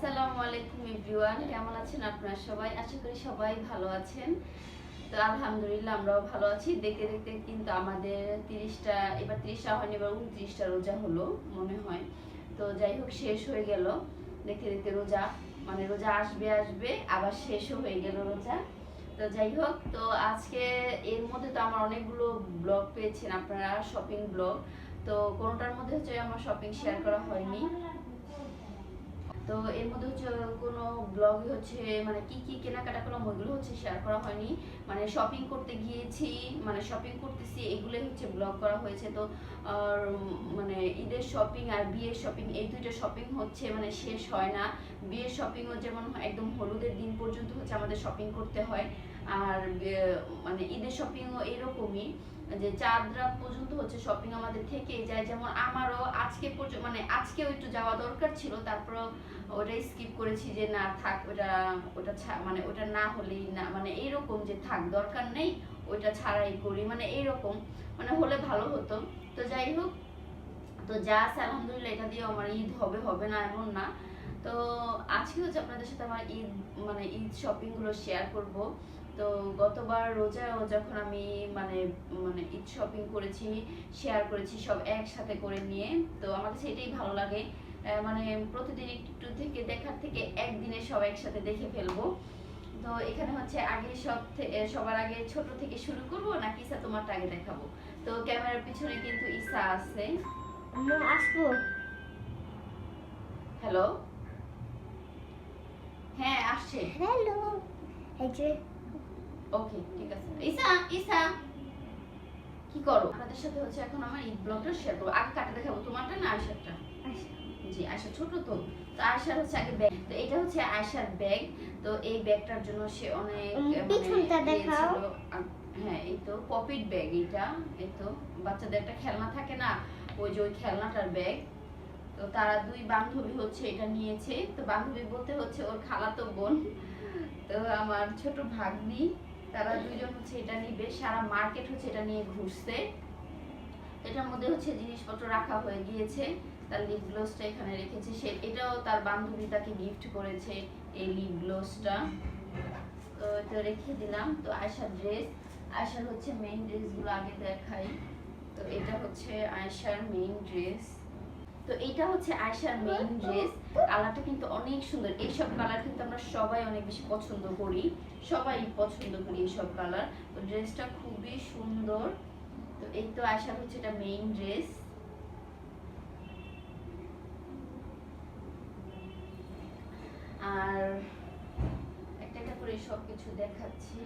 আসসালামু আলাইকুম এভরিওয়ান, কেমন আছেন আপনারা সবাই? আশা করি সবাই ভালো আছেন। তো আলহামদুলিল্লাহ আমরাও ভালো আছি। দেখতে দেখতে কিন্তু আমাদের তিরিশটা, এবার তিরিশটা হয়নি, এবার উনত্রিশটা রোজা হলো, মনে হয়। তো যাই হোক, শেষ হয়ে গেল। দেখতে দেখতে রোজা মানে রোজা আসবে আসবে, আবার শেষও হয়ে গেল রোজা। তো যাই হোক, তো আজকে এর মধ্যে তো আমার অনেকগুলো ব্লগ পেয়েছেন আপনারা, শপিং ব্লগ। তো কোনোটার মধ্যে হচ্ছে আমার শপিং শেয়ার করা হয়নি। তো এর মধ্যে হচ্ছে কোনো ব্লগ হচ্ছে মানে কি কি কেনাকাটা করলাম ওইগুলো হচ্ছে শেয়ার করা হয়নি। মানে শপিং করতে গিয়েছি মানে শপিং করতেছি এগুলোই হচ্ছে ব্লগ করা হয়েছে। তো আর, মানে ঈদের শপিং আর বিয়ের শপিং এই দুইটা শপিং হচ্ছে মানে শেষ হয় না। বিয়ের শপিংও যেমন একদম হলুদের দিন পর্যন্ত হচ্ছে আমাদের শপিং করতে হয়। আর মানে ঈদের শপিংও এরকমই। যে চাঁদ রাত পর্যন্ত হচ্ছে শপিং আমাদের থেকে যায়। যেমন আমারও আজকে পর্যন্ত মানে আজকেও একটু যাওয়া দরকার ছিল, তারপরও ওটা স্কিপ করেছি যে না থাক, ওটা ওটা মানে ওটা না হলেই না মানে এইরকম যে থাক, দরকার নেই, ওইটা ছাড়াই করি মানে এইরকম মানে হলে ভালো হতো। তো যাই হোক, তো যা আছে আলহামদুলিল্লাহ এটা দিয়ে আমার ঈদ হবে হবে না এমন না। তো আজকে হচ্ছে আপনাদের সাথে আমার ঈদ মানে ঈদ শপিংগুলো শেয়ার করব। তো গতবার রোজাও যখন আমি মানে মানে ঈদ শপিং করেছি শেয়ার করেছি সব একসাথে করে নিয়ে তো আমার কাছে এটাই ভালো লাগে। মানে প্রতিদিন একটু একটু থেকে দেখার থেকে একদিনে সব একসাথে দেখে ফেলব। তো এখানে হচ্ছে আগে সব সবার আগে ছোট থেকে শুরু করব নাকি ইসা তোমারটা আগে দেখাবো? তো ক্যামেরার পিছনে কিন্তু ইসা আছে। আসব? হ্যালো? হ্যাঁ আসছে। হ্যালো। এই যে ওকে ঠিক আছে। ইসা ইসা কি করো? আপনাদের সাথে হচ্ছে এখন আমার ঈদ ব্লগটা শেয়ার করব। আগে কাটা দেখাবো তোমারটা না আয়সারটা। জি আয়সা ছোট তো। তো আয়সার হচ্ছে আগে ব্যাগ তো এটা হচ্ছে আয়সার ব্যাগ তো এই ব্যাগটার জন্য সে অনেক মানে, পিছনটা ইয়ে দেখাও। হ্যাঁ এই তো পপিট ব্যাগ এটা এই তো বাচ্চাদের একটা খেলনা থাকে না? ওই যে ওই খেলনাটার ব্যাগ তো তারা দুই বান্ধবী হচ্ছে এটা নিয়েছে। তো বান্ধবী বলতে হচ্ছে ওর খালাতো বোন। তো আমার ছোট ভাগ্নি। তারা দুইজন হচ্ছে এটা নিবে, সারা মার্কেট হচ্ছে এটা নিয়ে ঘুরছে। এটার মধ্যে হচ্ছে জিনিসপত্র রাখা হয়ে গিয়েছে, তার লিপ গ্লোসটা এখানে রেখেছে। সে, এটাও তার বান্ধবী তাকে গিফট করেছে, এই লিপ গ্লোসটা তো এটা রেখে দিলাম, তো আয়সার ড্রেস আয়সার হচ্ছে মেইন ড্রেসগুলো আগে দেখাই। তো এটা হচ্ছে আয়সার মেইন ড্রেস তো এটা হচ্ছে আয়সার মেইন ড্রেস কালারটা কিন্তু অনেক সুন্দর। এইসব কালার কিন্তু আমরা সবাই অনেক বেশি পছন্দ করি। সবাই পছন্দ করি এইসব কালার তো ড্রেসটা খুবই সুন্দর। তো এই তো আয়সার হচ্ছে এটা মেইন ড্রেস আর একটা একটা করে সব কিছু দেখাচ্ছি।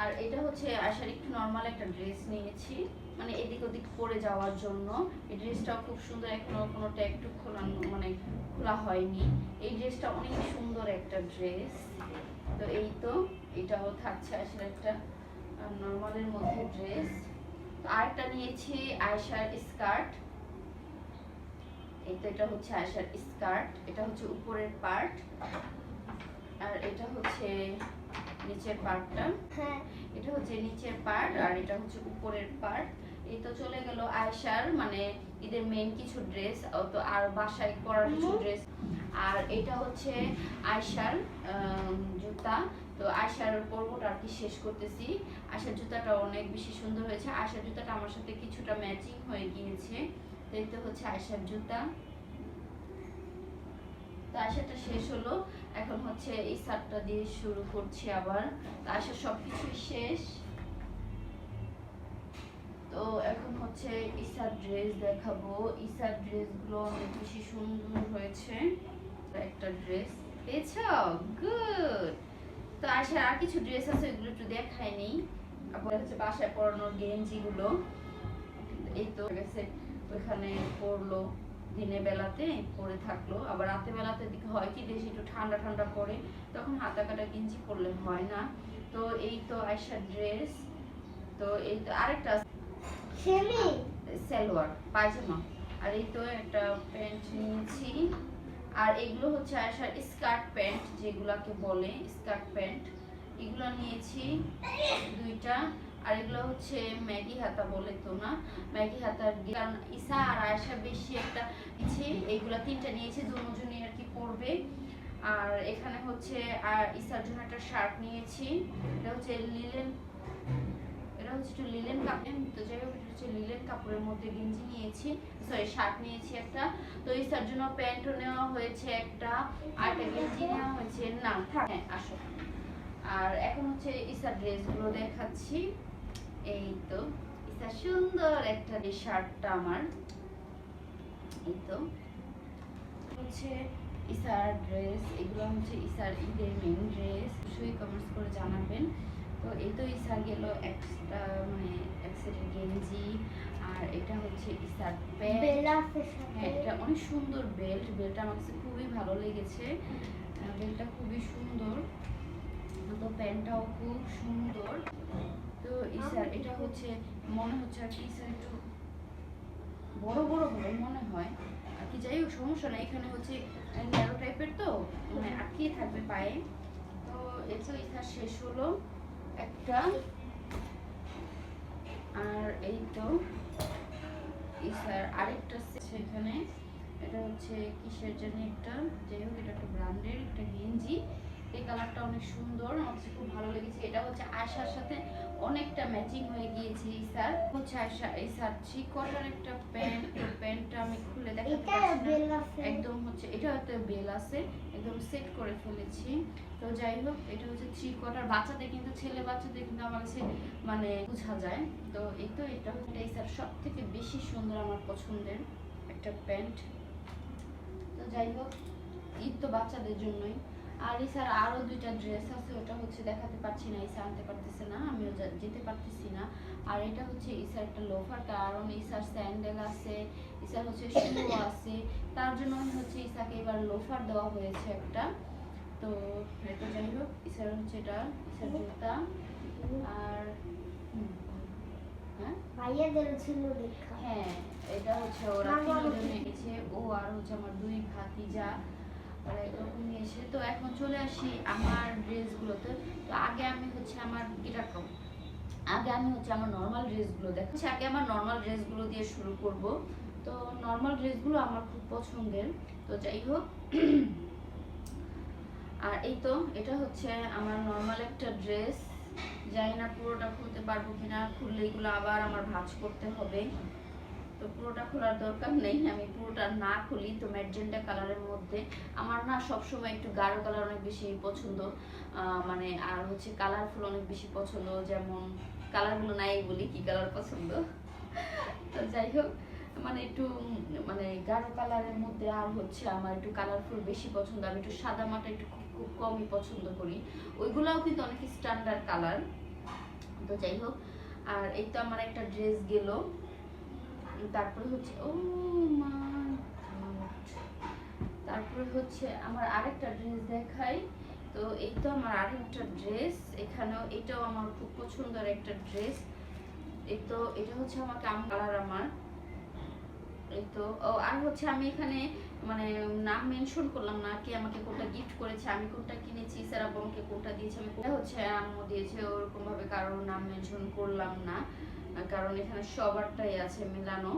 আর এটা হচ্ছে আশার একটু নর্মাল একটা ড্রেস নিয়েছি। মানে এদিক ওদিক পরে যাওয়ার জন্য। এই ড্রেসটাও খুব সুন্দর। এখনও কোনোটা একটু খোলা মানে খোলা হয়নি। এই ড্রেসটা অনেক সুন্দর একটা ড্রেস তো এই তো এটাও থাকছে আসলে একটা নর্মালের মধ্যে ড্রেস আরেকটা নিয়েছি আয়সার স্কার্ট এই তো এটা হচ্ছে আয়সার স্কার্ট এটা হচ্ছে উপরের পার্ট আর এটা হচ্ছে নিচের পার্টটা হ্যাঁ। এটা হচ্ছে নিচের পার্ট আর এটা হচ্ছে উপরের পার্ট এই তো চলে গেল আয়সার মানে ঈদের মেন কিছু ড্রেস তো আর বাসায় পরার কিছু ড্রেস আর এটা হচ্ছে আয়সার জুতা। তো আয়সার পর্বটা আর কি শেষ করতেছি। আয়সার জুতাটা অনেক বেশি সুন্দর হয়েছে। আয়সার জুতাটা আমার সাথে কিছুটা ম্যাচিং হয়ে গিয়েছে। তো এই তো হচ্ছে আয়সার জুতা। তো আয়সাটা শেষ হলো। এখন হচ্ছে এই শার্টটা দিয়ে শুরু করছি আবার। তো আশা সবকিছুই শেষ। তো এখন হচ্ছে ইসার ড্রেস দেখাবো। ইসার ড্রেসগুলো অনেক বেশি সুন্দর হয়েছে। একটা ড্রেস পেয়েছ গুড তো আশার আর কিছু ড্রেস আছে ওইগুলো একটু দেখায়নি তারপরে হচ্ছে বাসায় গেঞ্জিগুলো এই তো গেছে। ওইখানে পরলো দিনের বেলাতে, পরে থাকল। আবার রাতের বেলাতে দিকে হয় কি, বেশি একটু ঠান্ডা ঠান্ডা পড়ে তখন হাতা কাটা গেঞ্জি পরলে হয় না। তো এই তো আয়সার ড্রেস তো এই তো আরেকটা সেমি সালোয়ার, পায়জামা। আর এই তো একটা প্যান্ট নিয়েছি। আর এগুলো হচ্ছে আয়সার স্কার্ট প্যান্ট, যেগুলাকে বলে স্কার্ট প্যান্ট। এগুলো নিয়েছি, দুইটা। আর এগুলো হচ্ছে ম্যাগি হাতা বলে তো না। ম্যাগি হাতার কারণ ইসা আর আয়সা বেশি একটা নিয়েছি। এইগুলা তিনটা নিয়েছি দুজনই আর কি পরবে। আর এখানে হচ্ছে আর ইসার জন্য একটা শার্ট নিয়েছি। এটা হচ্ছে লিলেন এটা হচ্ছে একটু লিলেন কাপড় তো যাই হোক এটা হচ্ছে লিলেন কাপড়ের মধ্যে গেঞ্জি নিয়েছি। সরি শার্ট নিয়েছি একটা। তো ইসার জন্য প্যান্টও নেওয়া হয়েছে একটা আর একটা গেঞ্জি নেওয়া হয়েছে। না থাক। হ্যাঁ আসো। আর এখন হচ্ছে ইসার ড্রেসগুলো দেখাচ্ছি। এই তো ইসার সুন্দর একটা শার্টটা আমার। এই তো। হচ্ছে ইসার ড্রেস এগুলো হচ্ছে ইসার ঈদের মেন ড্রেস অবশ্যই কমেন্টস করে জানাবেন। তো এই তো ইসার গেল একটা মানে এক সেটের গেঞ্জি আর এটা হচ্ছে ইসার প্যান্ট এটা অনেক সুন্দর বেল্ট বেল্টটা আমার কাছে খুবই ভালো লেগেছে। বেল্টটা খুবই সুন্দর। তো প্যান্টটাও খুব সুন্দর। তো ইসার এটা হচ্ছে মনে হচ্ছে আর কি ইসার একটু বড় বড় হবে মনে হয়। আর কি যাই হোক সমস্যা না এখানে হচ্ছে ন্যারো টাইপের তো মানে আটকিয়ে থাকবে পায়ে। তো তো ইসার শেষ হলো। একটা। আর এই তো ইসার আরেকটা সেখানে এটা হচ্ছে কিসের জন্য একটা? যাই হোক, এটা একটা ব্র্যান্ডের একটা গেঞ্জি। এই কালারটা অনেক সুন্দর আমার কাছে খুব ভালো লেগেছে। এটা হচ্ছে আয়সার সাথে অনেকটা ম্যাচিং হয়ে গিয়েছে ইসার হচ্ছে আয়সা ইসার থ্রি কোয়ার্টার একটা প্যান্ট এই প্যান্টটা আমি খুলে দেখাতে পারছি একদম হচ্ছে এটা একটা বেল আছে একদম সেট করে ফেলেছি। তো যাই হোক এটা হচ্ছে থ্রি কোয়ার্টার বাচ্চাদের কিন্তু ছেলে বাচ্চাদের কিন্তু আমার কাছে মানে বোঝা যায়। তো এই তো এটা হচ্ছে এই স্যার সব থেকে বেশি সুন্দর আমার পছন্দের একটা প্যান্ট। তো যাই হোক ঈদ তো বাচ্চাদের জন্যই। আর স্যার আরও দুইটা ড্রেস আছে ওটা হচ্ছে দেখাতে পারছি না ইসা আনতে পারতেছে না আমিও যেতে পারতেছি না। আর এটা হচ্ছে ইসার একটা লোফার কারণ ইসার স্যান্ডেল আছে ইসার হচ্ছে শু আছে তার জন্য হচ্ছে ইসাকে এবার লোফার দেওয়া হয়েছে একটা। তো এটা যাই হোক ইসার হচ্ছে এটা ইসার জুতা আর হ্যাঁ? ভাইয়াদের ছিল হ্যাঁ এটা হচ্ছে ওরা তিনজন নিয়েছে ও আর হচ্ছে আমার দুই ভাতিজা। ওরা এরকম নিয়েছে তো এখন চলে আসি আমার ড্রেসগুলোতে। তো আগে আমি হচ্ছে আমার কীরকম আগে আমি হচ্ছে আমার নর্মাল ড্রেসগুলো দেখো হচ্ছে আগে আমার নর্মাল ড্রেসগুলো দিয়ে শুরু করব। তো নর্মাল ড্রেসগুলো আমার খুব পছন্দের। তো যাই হোক, আর এই তো, এটা হচ্ছে আমার নর্মাল একটা ড্রেস জানি না পুরোটা খুলতে পারব কিনা, খুললে এগুলো আবার আমার ভাঁজ করতে হবে। তো পুরোটা খোলার দরকার নেই, আমি পুরোটা না খুলি। তো ম্যাজেন্টা কালারের মধ্যে আমার না সবসময় একটু গাঢ় কালার অনেক বেশি পছন্দ। মানে আর হচ্ছে কালারফুল অনেক বেশি পছন্দ, যেমন কালারগুলো নাই বলি কি কালার পছন্দ। তো যাই হোক মানে একটু মানে গাঢ় কালারের মধ্যে আর হচ্ছে আমার একটু কালারফুল বেশি পছন্দ, আমি একটু সাদা মাটা একটু খুব খুব কমই পছন্দ করি। ওইগুলাও কিন্তু অনেক স্ট্যান্ডার্ড কালার। তো যাই হোক, আর এই তো আমার একটা ড্রেস গেল। তারপরে হচ্ছে, ও তারপরে হচ্ছে আমার আরেকটা ড্রেস দেখাই। তো এই তো আমার আরেকটা ড্রেস এখানেও এটাও আমার খুব পছন্দের একটা ড্রেস এই তো এটা হচ্ছে আমার কাম কালার আমার। এই তো ও, আর হচ্ছে আমি এখানে মানে নাম মেনশন করলাম না কে আমাকে কোনটা গিফট করেছে, আমি কোনটা কিনেছি স্যার আব্বু আমাকে কোনটা দিয়েছে, আমি কোনটা হচ্ছে আম্মু দিয়েছে ওরকম ভাবে কারোর নাম মেনশন করলাম না। কারণ এখানে সবারটাই আছে মেলানো।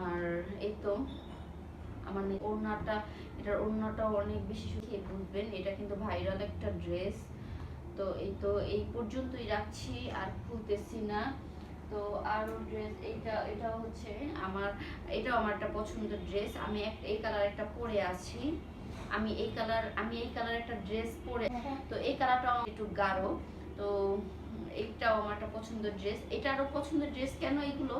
আর এই তো আমার ওড়নাটা এটার ওড়নাটাও অনেক বেশি শুকিয়ে বুঝবেন এটা কিন্তু ভাইরাল একটা ড্রেস। তো এই তো এই পর্যন্তই রাখছি আর খুলতেছি না। তো আরও ড্রেস এইটা এটা হচ্ছে আমার এটাও আমার একটা পছন্দের ড্রেস। আমি এই কালার একটা পরে আছি। আমি এই কালার আমি এই কালার একটা ড্রেস পরে তো এই কালারটা একটু গাঢ়। তো এইটাও আমার একটা পছন্দের ড্রেস এটা আরও পছন্দের ড্রেস কেন এগুলো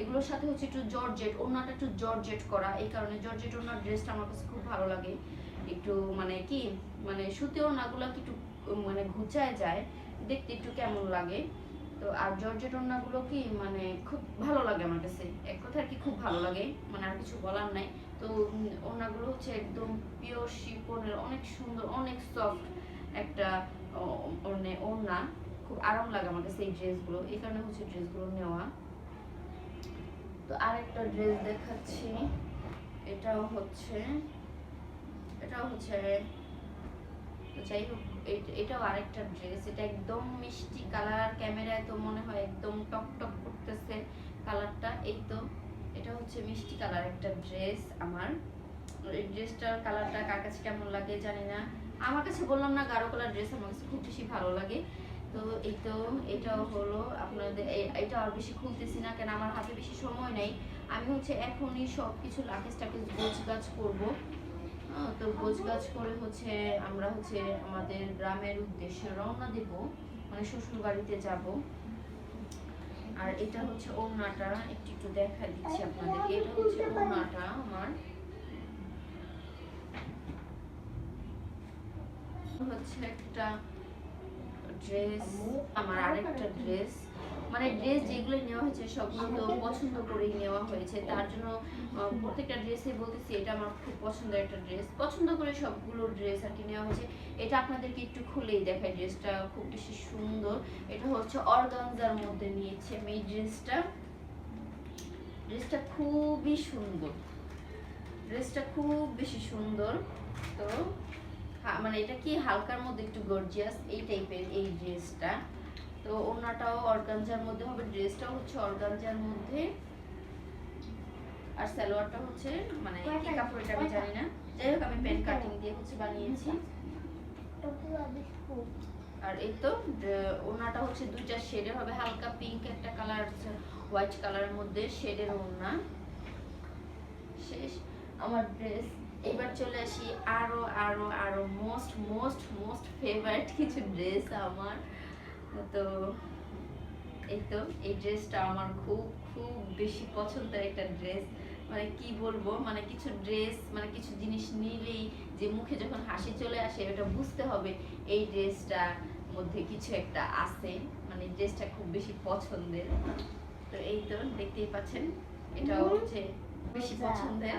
এগুলোর সাথে হচ্ছে একটু জর্জেট ওনাটা একটু জর্জেট করা। এই কারণে জর্জেট ওনার ড্রেসটা আমার কাছে খুব ভালো লাগে। একটু মানে কি মানে সুতে ওনাগুলো কি একটু মানে ঘুচায় যায়, দেখতে একটু কেমন লাগে। তো আর জর্জেট ওড়নাগুলো কি মানে খুব ভালো লাগে আমার কাছে। এক কথা আর কি খুব ভালো লাগে মানে আর কিছু বলার নাই। তো ওনাগুলো হচ্ছে একদম পিওর শিপনের অনেক সুন্দর, অনেক সফট একটা মানে ওড়না। খুব আরাম লাগে আমার কাছে এই ড্রেসগুলো। এই কারণে হচ্ছে ড্রেসগুলো নেওয়া। তো আরেকটা ড্রেস দেখাচ্ছি। এটাও হচ্ছে এটাও হচ্ছে যাই হোক এটাও আরেকটা ড্রেস। এটা একদম মিষ্টি কালার, ক্যামেরায় তো মনে হয় একদম টক টক করতেছে কালারটা। এই তো, এটা হচ্ছে মিষ্টি কালার একটা ড্রেস আমার। এই ড্রেসটার কালারটা কার কাছে কেমন লাগে জানি না। আমার কাছে বললাম না, গাঢ় কালার ড্রেস আমার কাছে খুব বেশি ভালো লাগে। তো এই তো এটাও হলো আপনাদের এটা আর বেশি খুলতেছি না কেন আমার হাতে বেশি সময় নেই। আমি হচ্ছে এখনই সব কিছু লাকেজ টাকেজ গোছ গাছ করব তো গোছ গাছ করে হচ্ছে আমরা হচ্ছে আমাদের গ্রামের উদ্দেশ্যে রওনা দেব। মানে শ্বশুর বাড়িতে যাব। আর এটা হচ্ছে ওনাটা একটু একটু দেখা দিচ্ছি আপনাদেরকে। এটা হচ্ছে ওনাটা আমার। হচ্ছে একটা ড্রেস আমার আরেকটা ড্রেস মানে ড্রেস যেগুলো নেওয়া হয়েছে, সবগুলো তো পছন্দ করেই নেওয়া হয়েছে। তার জন্য প্রত্যেকটা ড্রেসে বলতেছি, এটা আমার খুব পছন্দের একটা ড্রেস পছন্দ করে সবগুলো ড্রেস আর কি নেওয়া হয়েছে। এটা আপনাদেরকে একটু খুলেই দেখায় ড্রেসটা খুব বেশি সুন্দর। এটা হচ্ছে অর্গানজার মধ্যে নিয়েছে আমি এই ড্রেসটা ড্রেসটা খুবই সুন্দর। ড্রেসটা খুব বেশি সুন্দর। তো মানে এটা কি হালকার মধ্যে একটু গর্জিয়াস এই টাইপের এই ড্রেসটা তো ওড়নাটাও অর্গানজার মধ্যে হবে ড্রেসটাও হচ্ছে অর্গানজার মধ্যে। আর সালোয়ারটা হচ্ছে মানে কি কাপড় এটা আমি জানি না যাই হোক আমি পেন কাটিং দিয়ে হচ্ছে বানিয়েছি। আর এই তো ওড়নাটা হচ্ছে দুইটা শেডে হবে। হালকা পিঙ্ক একটা কালার হোয়াইট কালারের মধ্যে শেডের ওড়না। শেষ আমার ড্রেস এবার চলে আসি আরও আরও আরও মোস্ট মোস্ট মোস্ট ফেভারিট কিছু ড্রেস আমার। তো এই তো এই ড্রেসটা আমার খুব খুব বেশি পছন্দের একটা ড্রেস মানে কি বলব মানে কিছু ড্রেস মানে কিছু জিনিস নিলেই যে মুখে যখন হাসি চলে আসে ওটা বুঝতে হবে এই ড্রেসটা মধ্যে কিছু একটা আছে। মানে ড্রেসটা খুব বেশি পছন্দের। তো এই তো দেখতেই পাচ্ছেন এটা হচ্ছে বেশি পছন্দের।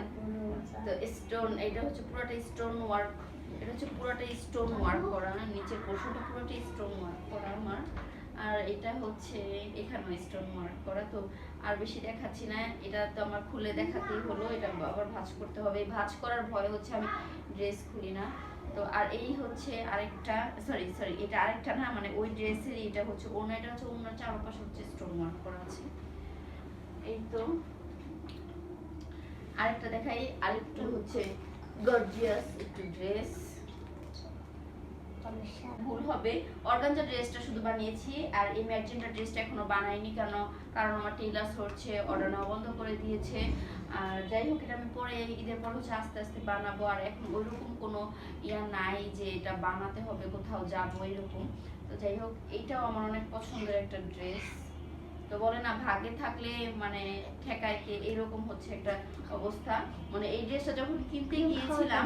তো স্টোন এটা হচ্ছে পুরোটা স্টোন ওয়ার্ক এটা হচ্ছে পুরোটা স্টোন ওয়ার্ক করা নিচের পোর্শনটা পুরোটা স্টোন ওয়ার্ক করা আমার। আর এটা হচ্ছে এখানেও স্টোন ওয়ার্ক করা, তো আর বেশি দেখাচ্ছি না, এটা তো আমার খুলে দেখাতেই হলো, এটা আবার ভাঁজ করতে হবে। ভাঁজ করার ভয় হচ্ছে আমি ড্রেস খুলি না। তো আর এই হচ্ছে আরেকটা সরি সরি এটা আরেকটা না মানে ওই ড্রেসের এটা হচ্ছে অন্য এটা হচ্ছে অন্য চারপাশে হচ্ছে স্টোন ওয়ার্ক করা আছে। এই তো। আরেকটা দেখাই আরেকটু হচ্ছে গর্জিয়াস একটু ড্রেস ভুল হবে। অর্গানজা ড্রেসটা শুধু বানিয়েছি আর এই ম্যাগজিনটা ড্রেসটা এখনও বানাইনি কেন? কারণ আমার টেলার্স হচ্ছে অর্ডার নেওয়া বন্ধ করে দিয়েছে। আর যাই হোক এটা আমি পরে ঈদের পর হচ্ছে আস্তে আস্তে বানাবো আর এখন ওইরকম কোনো ইয়া নাই যে এটা বানাতে হবে কোথাও যাব এরকম। তো যাই হোক এইটাও আমার অনেক পছন্দের একটা ড্রেস তো বলে না ভাগে থাকলে মানে ঠেকায় কে? এরকম হচ্ছে একটা অবস্থা। মানে এই ড্রেসটা যখন কিনতে গিয়েছিলাম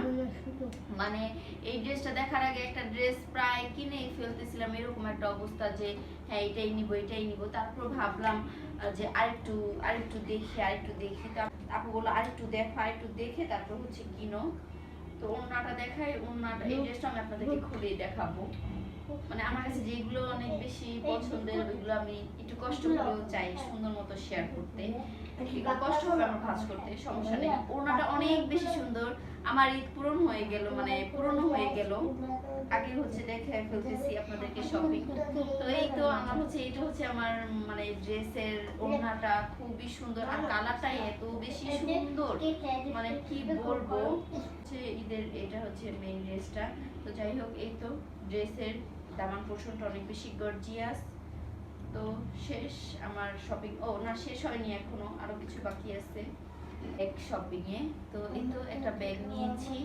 মানে এই ড্রেসটা দেখার আগে একটা ড্রেস প্রায় কিনেই ফেলতেছিলাম এরকম একটা অবস্থা যে হ্যাঁ এটাই নিব এটাই নিব। তারপর ভাবলাম যে আরেকটু আরেকটু দেখি আরেকটু দেখি। তারপর বলল আরেকটু দেখো আরেকটু দেখে তারপর হচ্ছে কিনো। তো ওড়নাটা দেখাই ওড়নাটা এই ড্রেসটা আমি আপনাদেরকে খুলেই দেখাবো। মানে আমার কাছে যেগুলো অনেক বেশি পছন্দের ওইগুলো আমি একটু কষ্ট করেও চাই সুন্দর মতো শেয়ার করতে। একটু কষ্ট হবে আমার কাজ করতে সমস্যা নেই। ওড়নাটা অনেক বেশি সুন্দর। আমার ঈদ পূরণ হয়ে গেল মানে পূরণ হয়ে গেল। আগে হচ্ছে দেখে ফেলতেছি আপনাদেরকে শপিং তো এই তো আমার হচ্ছে এটা হচ্ছে আমার মানে ড্রেসের ওড়নাটা খুবই সুন্দর। আর কালারটা এত বেশি সুন্দর। মানে কি বলব? হচ্ছে ঈদের এটা হচ্ছে মেইন ড্রেসটা তো যাই হোক এই তো ড্রেসের দামান পোর্শনটা অনেক বেশি গর্জিয়াস তো শেষ আমার শপিং ও, না, শেষ হয়নি এখনও, আরও কিছু বাকি আছে এক শপিং এ। তো এই তো একটা ব্যাগ নিয়েছি।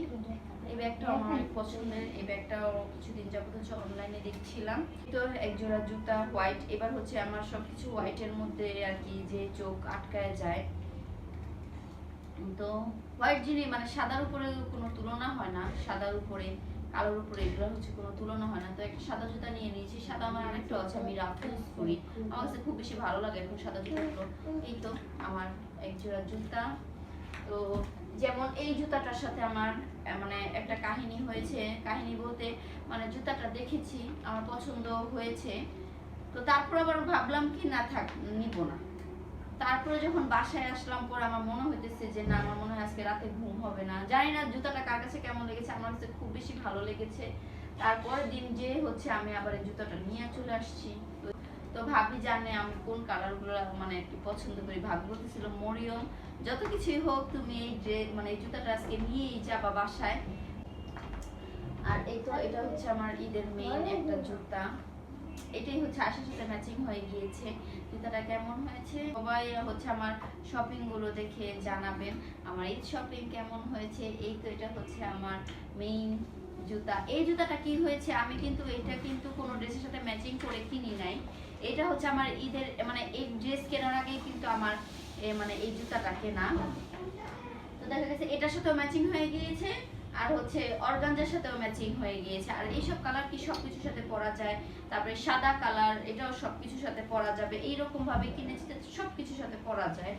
এই ব্যাগটা আমার অনেক পছন্দের, এই ব্যাগটাও কিছুদিন যাবত হচ্ছে অনলাইনে দেখছিলাম। তো এক জোড়া জুতা হোয়াইট এবার হচ্ছে আমার সবকিছু হোয়াইটের মধ্যে আর কি যে চোখ আটকায় যায়। তো হোয়াইট জিনিস মানে সাদার উপরে কোনো তুলনা হয় না, সাদার উপরে কালোর উপরে এগুলো হচ্ছে কোনো তুলনা হয় না। তো একটা সাদা জুতা নিয়ে নিয়েছি, সাদা আমার আরেকটা আছে, আমি রাফ ইউজ করি আমার কাছে খুব বেশি ভালো লাগে এখন সাদা জুতাগুলো। এই তো আমার এক জোড়া জুতা। তো যেমন এই জুতাটার সাথে আমার মানে একটা কাহিনী হয়েছে, কাহিনী বলতে মানে জুতাটা দেখেছি, আমার পছন্দ হয়েছে। তো তারপর আবার ভাবলাম কি, না থাক, নিব না। তারপরে যখন বাসায় আসলাম, পরে আমার মনে হইতেছে যে, না, আমার মনে হয় আজকে রাতে ঘুম হবে না। জানি না জুতাটা কার কাছে কেমন লেগেছে, আমার কাছে খুব বেশি ভালো লেগেছে। তারপরের দিন যে হচ্ছে আমি আবার জুতাটা নিয়ে চলে আসছি। তো- ভাবি জানে আমি কোন কালারগুলো মানে একটু পছন্দ করি। ভাবি বলতেছিল, মরিয়ম, যত কিছুই হোক, তুমি এই ড্রেস মানে এই জুতাটা আজকে নিয়েই যাবা বাসায়। আর এই তো, এটা হচ্ছে আমার ঈদের মেইন একটা জুতা। এটাই হচ্ছে আশার সাথে ম্যাচিং হয়ে গিয়েছে। জুতাটা কেমন হয়েছে? সবাই হচ্ছে আমার শপিংগুলো দেখে জানাবেন, আমার ঈদ শপিং কেমন হয়েছে? এই তো এটা হচ্ছে আমার মেইন জুতা। এই জুতাটা কি হয়েছে? আমি কিন্তু এটা কিন্তু কোনো ড্রেসের সাথে ম্যাচিং করে কিনি নাই। এটা হচ্ছে আমার ঈদের মানে এই ড্রেস কেনার আগেই কিন্তু আমার মানে এই জুতাটা কেনা। তো দেখা গেছে এটার সাথেও ম্যাচিং হয়ে গিয়েছে। আর হচ্ছে অর্গানজার সাথেও ম্যাচিং হয়ে গিয়েছে। আর এইসব কালার কি সব কিছুর সাথে পরা যায়? তারপরে সাদা কালার এটাও সব কিছুর সাথে পরা যাবে। এইরকম ভাবে কিনেছি সব কিছুর সাথে পরা যায়।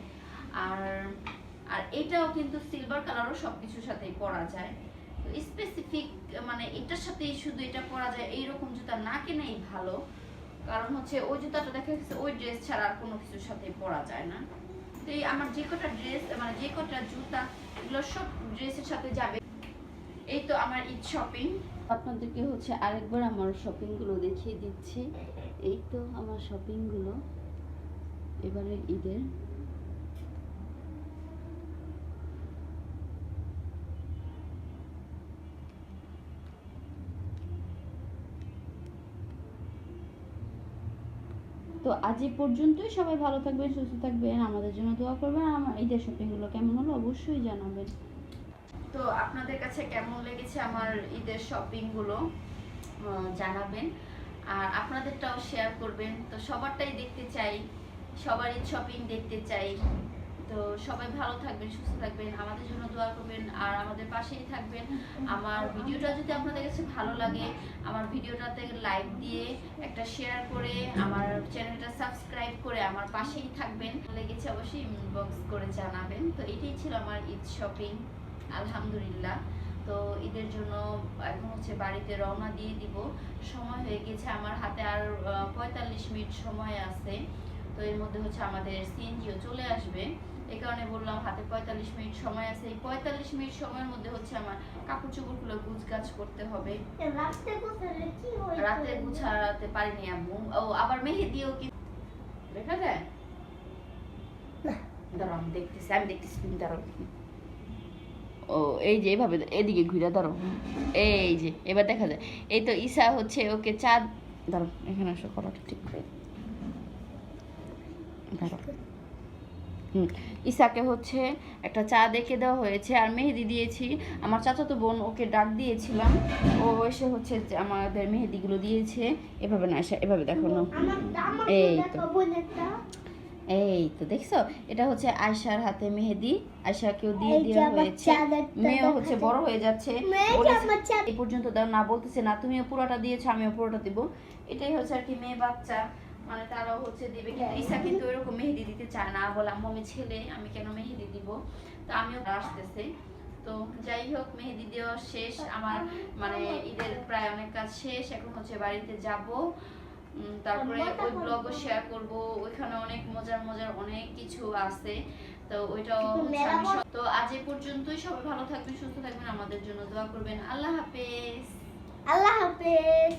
আর আর এটাও কিন্তু সিলভার কালারও সব কিছুর সাথেই পরা যায়। তো স্পেসিফিক মানে এটার সাথেই শুধু এটা পরা যায়, এইরকম জুতা না কেনাই ভালো। কারণ হচ্ছে ওই জুতাটা দেখা গেছে, ওই ড্রেস ছাড়া আর কোনো কিছুর সাথে পরা যায় না। তো আমার যে কটা ড্রেস মানে যে কটা জুতা, এগুলো সব ড্রেসের সাথে যাবে। এই তো আমার ঈদ শপিং আপনাদেরকে হচ্ছে আরেকবার আমার শপিংগুলো দেখিয়ে দিচ্ছি। এই তো আমার শপিংগুলো এবারে ঈদের। তো আজ এই পর্যন্তই। সবাই ভালো থাকবেন, সুস্থ থাকবেন। আমাদের জন্য দোয়া করবেন। আমার ঈদের শপিংগুলো কেমন হলো অবশ্যই জানাবেন। তো আপনাদের কাছে কেমন লেগেছে আমার ঈদের শপিংগুলো জানাবেন। আর আপনাদেরটাও শেয়ার করবেন। তো সবারটাই দেখতে চাই। সবার ঈদ শপিং দেখতে চাই। তো সবাই ভালো থাকবেন, সুস্থ থাকবেন। আমাদের জন্য দোয়া করবেন। আর আমাদের পাশেই থাকবেন। আমার ভিডিওটা যদি আপনাদের কাছে ভালো লাগে, আমার ভিডিওটাতে লাইক দিয়ে একটা শেয়ার করে, আমার চ্যানেলটা সাবস্ক্রাইব করে আমার পাশেই থাকবেন। লেগেছে অবশ্যই ইনবক্স করে জানাবেন। তো এটাই ছিল আমার ঈদ শপিং আলহামদুলিল্লাহ। তো ঈদের জন্য এখন হচ্ছে বাড়িতে রওনা দিয়ে দিব। সময় হয়ে গেছে আমার হাতে আর পঁয়তাল্লিশ মিনিট সময় আছে। তো এর মধ্যে হচ্ছে আমাদের সিএনজিও চলে আসবে। এই কারণে বললাম হাতে পঁয়তাল্লিশ মিনিট সময় আছে। এই পঁয়তাল্লিশ মিনিট সময়ের মধ্যে হচ্ছে আমার কাপড় চোপড়গুলো গুছ গাছ করতে হবে। রাতে গুছাতে পারিনি আম্মু। ও আবার মেহেদিও কি দেখা যায়? দাঁড়াও আমি দেখতেছি আমি দেখতেছি তুমি দাঁড়াও। ও এই যে এইভাবে এদিকে ঘুরে দাঁড়াও এই যে এবার দেখা যায়। এই তো ঈশা হচ্ছে ওকে চাঁদ দাঁড়াও এখানে আসো করাটা ঠিক করে। হুম ঈশাকে হচ্ছে একটা চা দেখে দেওয়া হয়েছে আর মেহেদি দিয়েছি। আমার চাচাতো বোন ওকে ডাক দিয়েছিলাম। ও এসে হচ্ছে আমাদের মেহেদিগুলো দিয়েছে। এভাবে না এসে এভাবে দেখো এই তো। এই তো দেখছ? এটা হচ্ছে আয়শার হাতে মেহেদি। আয়শাকেও দিয়ে দেওয়া হয়েছে। মেয়েও হচ্ছে বড় হয়ে যাচ্ছে। এই পর্যন্ত দাও না বলতেছে না। তুমিও পুরোটা দিয়েছ আমিও পুরোটা দিব। এটাই হচ্ছে আর কি মেয়ে বাচ্চা। মানে তারাও হচ্ছে দিবে। কিন্তু ঈশা কিন্তু এরকম মেহেদি দিতে চায় না। বলে আম্মু আমি ছেলে আমি কেন মেহেদি দিব? তো আমিও আসতেছে। তো যাই হোক মেহেদি দেওয়া শেষ। আমার মানে ঈদের প্রায় অনেক কাজ শেষ। এখন হচ্ছে বাড়িতে যাব। তারপরে ওই ব্লগও শেয়ার করব ওইখানে অনেক মজার মজার অনেক কিছু আছে। তো ওইটাও তো আজ এ পর্যন্তই সবাই ভালো থাকবেন সুস্থ থাকবেন আমাদের জন্য দোয়া করবেন। আল্লাহ হাফেজ। আল্লাহ হাফেজ।